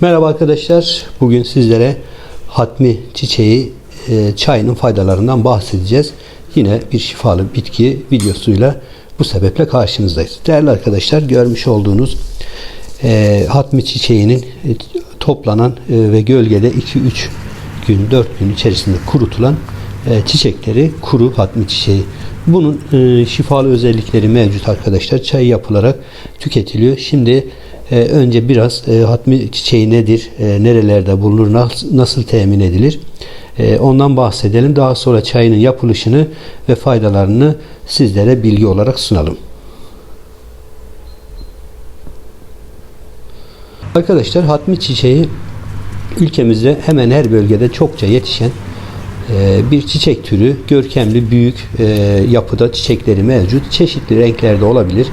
Merhaba arkadaşlar. Bugün sizlere hatmi çiçeği e, çayının faydalarından bahsedeceğiz. Yine bir şifalı bitki videosuyla bu sebeple karşınızdayız. Değerli arkadaşlar görmüş olduğunuz e, hatmi çiçeğinin e, toplanan e, ve gölgede 2-3 gün 4 gün içerisinde kurutulan e, çiçekleri kuru hatmi çiçeği. Bunun e, şifalı özellikleri mevcut arkadaşlar. Çay yapılarak tüketiliyor. Şimdi e, önce biraz e, hatmi çiçeği nedir, e, nerelerde bulunur, nasıl, nasıl temin edilir e, ondan bahsedelim. Daha sonra çayının yapılışını ve faydalarını sizlere bilgi olarak sunalım. Arkadaşlar hatmi çiçeği ülkemizde hemen her bölgede çokça yetişen e, bir çiçek türü. Görkemli, büyük e, yapıda çiçekleri mevcut. Çeşitli renklerde olabilir.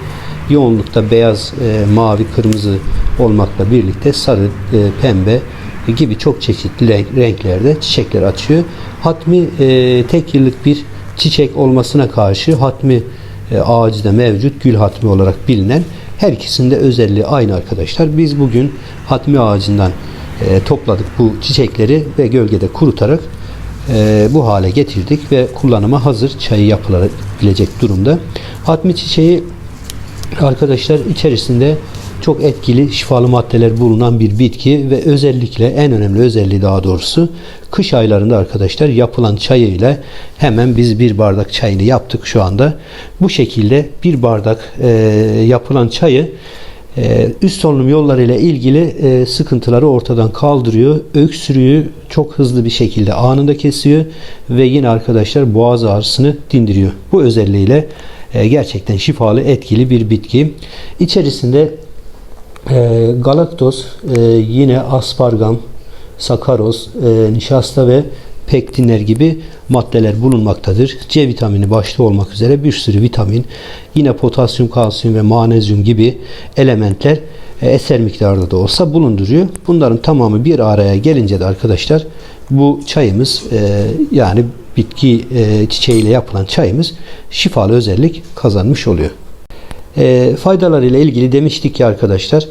Yoğunlukta beyaz, e, mavi, kırmızı olmakla birlikte sarı, e, pembe gibi çok çeşitli renk- renklerde çiçekler açıyor. Hatmi e, tek yıllık bir çiçek olmasına karşı hatmi e, ağacı da mevcut. Gül hatmi olarak bilinen her ikisinde özelliği aynı arkadaşlar. Biz bugün hatmi ağacından e, topladık bu çiçekleri ve gölgede kurutarak e, bu hale getirdik ve kullanıma hazır çayı yapılabilecek durumda. Hatmi çiçeği arkadaşlar içerisinde çok etkili şifalı maddeler bulunan bir bitki ve özellikle en önemli özelliği daha doğrusu kış aylarında arkadaşlar yapılan çayı ile hemen biz bir bardak çayını yaptık şu anda. Bu şekilde bir bardak e, yapılan çayı e, üst solunum yollarıyla ilgili e, sıkıntıları ortadan kaldırıyor. Öksürüğü çok hızlı bir şekilde anında kesiyor ve yine arkadaşlar boğaz ağrısını dindiriyor. Bu özelliğiyle gerçekten şifalı etkili bir bitki. İçerisinde e, galaktoz, e, yine aspargam, sakaroz, e, nişasta ve pektinler gibi maddeler bulunmaktadır. C vitamini başta olmak üzere bir sürü vitamin, yine potasyum, kalsiyum ve magnezyum gibi elementler e, eser miktarda da olsa bulunduruyor. Bunların tamamı bir araya gelince de arkadaşlar bu çayımız yani bitki e, çiçeğiyle yapılan çayımız şifalı özellik kazanmış oluyor. E, faydalarıyla ilgili demiştik ki arkadaşlar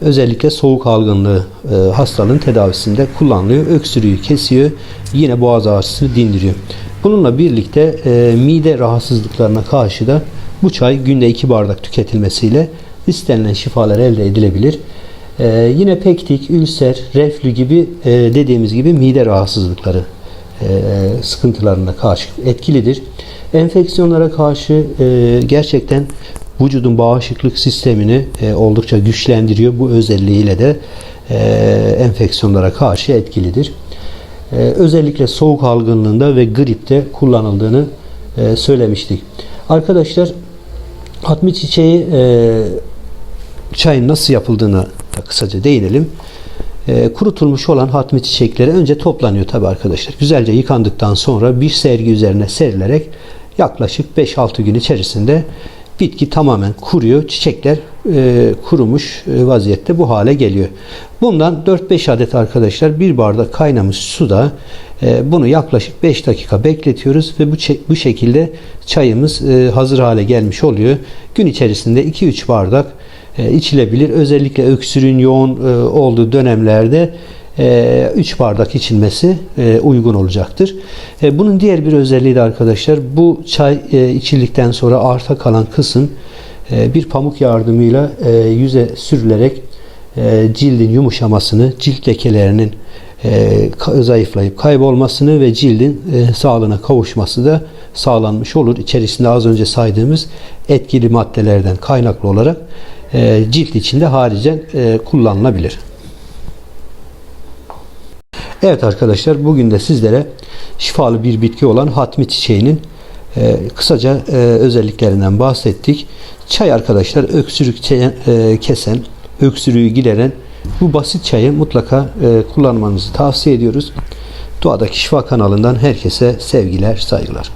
özellikle soğuk algınlığı e, hastalığın tedavisinde kullanılıyor. Öksürüğü kesiyor. Yine boğaz ağrısını dindiriyor. Bununla birlikte e, mide rahatsızlıklarına karşı da bu çay günde 2 bardak tüketilmesiyle istenilen şifalar elde edilebilir. E, yine pektik, ülser, reflü gibi e, dediğimiz gibi mide rahatsızlıkları sıkıntılarına karşı etkilidir. Enfeksiyonlara karşı e, gerçekten vücudun bağışıklık sistemini e, oldukça güçlendiriyor. Bu özelliğiyle de e, enfeksiyonlara karşı etkilidir. E, özellikle soğuk algınlığında ve gripte kullanıldığını e, söylemiştik. Arkadaşlar hatmi çiçeği e, çayın nasıl yapıldığını da kısaca değinelim. E, kurutulmuş olan hatmi çiçekleri önce toplanıyor tabi arkadaşlar. Güzelce yıkandıktan sonra bir sergi üzerine serilerek yaklaşık 5-6 gün içerisinde bitki tamamen kuruyor. Çiçekler e, kurumuş e, vaziyette bu hale geliyor. Bundan 4-5 adet arkadaşlar bir bardak kaynamış suda bunu yaklaşık 5 dakika bekletiyoruz ve bu, bu şekilde çayımız hazır hale gelmiş oluyor. Gün içerisinde 2-3 bardak içilebilir. Özellikle öksürüğün yoğun e, olduğu dönemlerde 3 bardak içilmesi e, uygun olacaktır. E, Bunun diğer bir özelliği de arkadaşlar bu çay e, içildikten sonra arta kalan kısım e, bir pamuk yardımıyla e, yüze sürülerek e, cildin yumuşamasını, cilt lekelerinin e, zayıflayıp kaybolmasını ve cildin e, sağlığına kavuşması da sağlanmış olur. İçerisinde az önce saydığımız etkili maddelerden kaynaklı olarak e, cilt içinde haricen e, kullanılabilir. Evet arkadaşlar bugün de sizlere şifalı bir bitki olan hatmi çiçeğinin e, kısaca e, özelliklerinden bahsettik. Çay arkadaşlar öksürük kesen, öksürüğü gideren bu basit çayı mutlaka kullanmanızı tavsiye ediyoruz. Doğadaki Şifa kanalından herkese sevgiler, saygılar.